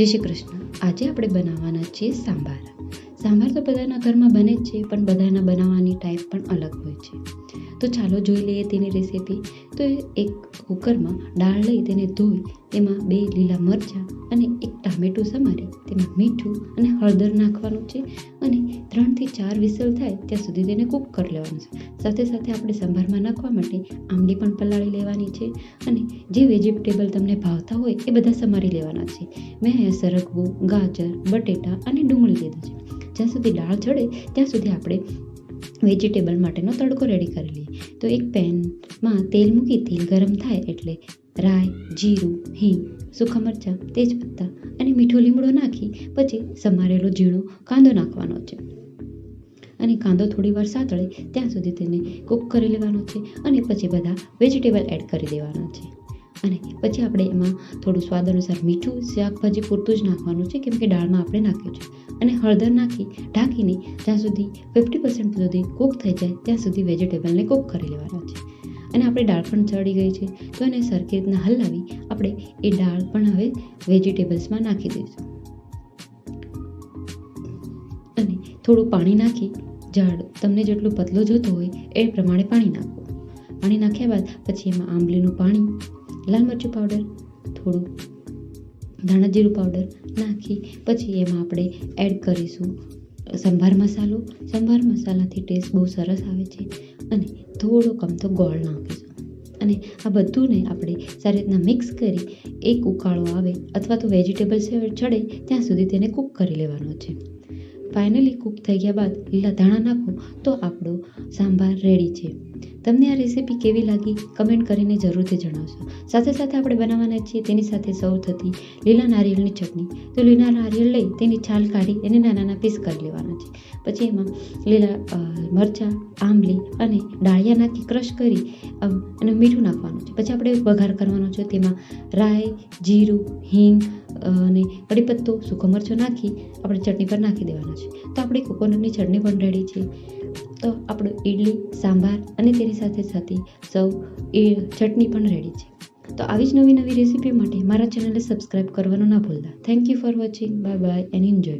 જય શ્રી કૃષ્ણ. આજે આપણે બનાવવાના છીએ સાંભાર. સાંભાર તો બધાના ઘરમાં બને જ છે, પણ બધાના બનાવવાની ટાઈપ પણ અલગ હોય છે. તો ચાલો જોઈ લઈએ તેની રેસીપી તો એક કુકરમાં દાળ લઈ તેને ધોઈ તેમાં બે લીલા મરચાં અને એક ટામેટું સમારી, તેમાં મીઠું અને હળદર નાખવાનું છે અને ચાર વિસલ થાય, ત્યાં સુધી તેને કૂક કરી લેવાનું છે. સાથે સાથે આપણે સંભારમાં નાખવા માટે આંબલી પણ પલાળી લેવાની છે અને જે વેજીટેબલ તમને ભાવતા હોય એ બધા સમારી લેવાના છે. મેં અહીંયા સરગવું, ગાજર, બટેટા અને ડુંગળી લીધું છે. જ્યાં સુધી દાળ ચડે ત્યાં સુધી આપણે વેજીટેબલ માટેનો તડકો રેડી કરી લઈએ. તો એક પેનમાં તેલ મૂકી, તેલ ગરમ થાય એટલે રાઈ, જીરું, હિંગ, સૂકા મરચાં, તેજપત્તા અને મીઠો લીમડો નાખી, પછી સમારેલો ઝીણો કાંદો નાખવાનો છે. અને કાંદો થોડી વાર સાતળે, ત્યાં સુધી તેને કૂક કરી લેવાનો છે અને પછી બધા વેજીટેબલ એડ કરી દેવાના છે. અને પછી આપણે એમાં થોડું સ્વાદ અનુસાર મીઠું, શાકભાજી પૂરતું જ નાખવાનું છે, કેમ કે દાળમાં આપણે નાખ્યું છે. અને હળદર નાખી, ઢાંકીને જ્યાં સુધી ફિફ્ટી પર્સન્ટ સુધી કૂક થઈ જાય, ત્યાં સુધી વેજીટેબલને કૂક કરી લેવાના છે. અને આપણે દાળ પણ ચડી ગઈ છે, તો એને સરખી રીતના હલાવી આપણે એ દાળ પણ હવે વેજીટેબલ્સમાં નાખી દઈશું. અને થોડું પાણી નાખી ઝાડ તમને જેટલું પતલો જોતો હોય એ પ્રમાણે પાણી નાખો. પાણી નાખ્યા બાદ પછી એમાં આંબલીનું પાણી, લાલ મરચું પાવડર થોડું ધાણા જીરું પાવડર નાખી પછી એમાં આપણે એડ કરીશું સંભાર મસાલો. સંભાર મસાલાથી ટેસ્ટ બહુ સરસ આવે છે અને થોડો કમતો ગોળ નાખીશું. અને આ બધુંને આપણે સારી રીતના મિક્સ કરી એક ઉકાળો આવે અથવા તો વેજીટેબલ ચડે ત્યાં સુધી તેને કૂક કરી લેવાનો છે. ફાઇનલી કૂક થઈ ગયા બાદ લીલા ધાણા નાખો તો આપણો સાંભાર રેડી છે. તમને આ રેસીપી કેવી લાગી? કમેન્ટ કરીને જરૂરથી જણાવશો. સાથે સાથે આપણે બનાવવાના છીએ તેની સાથે સૌ થતી લીલા નારિયેળની ચટણી. તો લીલા નારિયેળ લઈ તેની છાલ કાઢી એને નાના નાના પીસ કરી લેવાના છે. પછી એમાં લીલા મરચાં, આંબલી અને ડાળિયા નાખી ક્રશ કરી અને મીઠું નાખવાનું છે. પછી આપણે વઘાર કરવાનો છે. તેમાં રાઈ, જીરું, હિંગ અને કડીપત્તો સૂકો મરચો નાખી આપણે ચટણી પર નાખી દેવાનો છે. તો આપણી કોકોનટની ચટણી પણ રેડી છે. તો આપણું ઇડલી સાંભાર અને તેની સાથે સાથે સૌ એ ચટણી પણ રેડી છે. તો આવી જ નવી નવી રેસીપી માટે મારા ચેનલને સબસ્ક્રાઈબ કરવાનું ના ભૂલતા. Thank you for watching bye bye and enjoy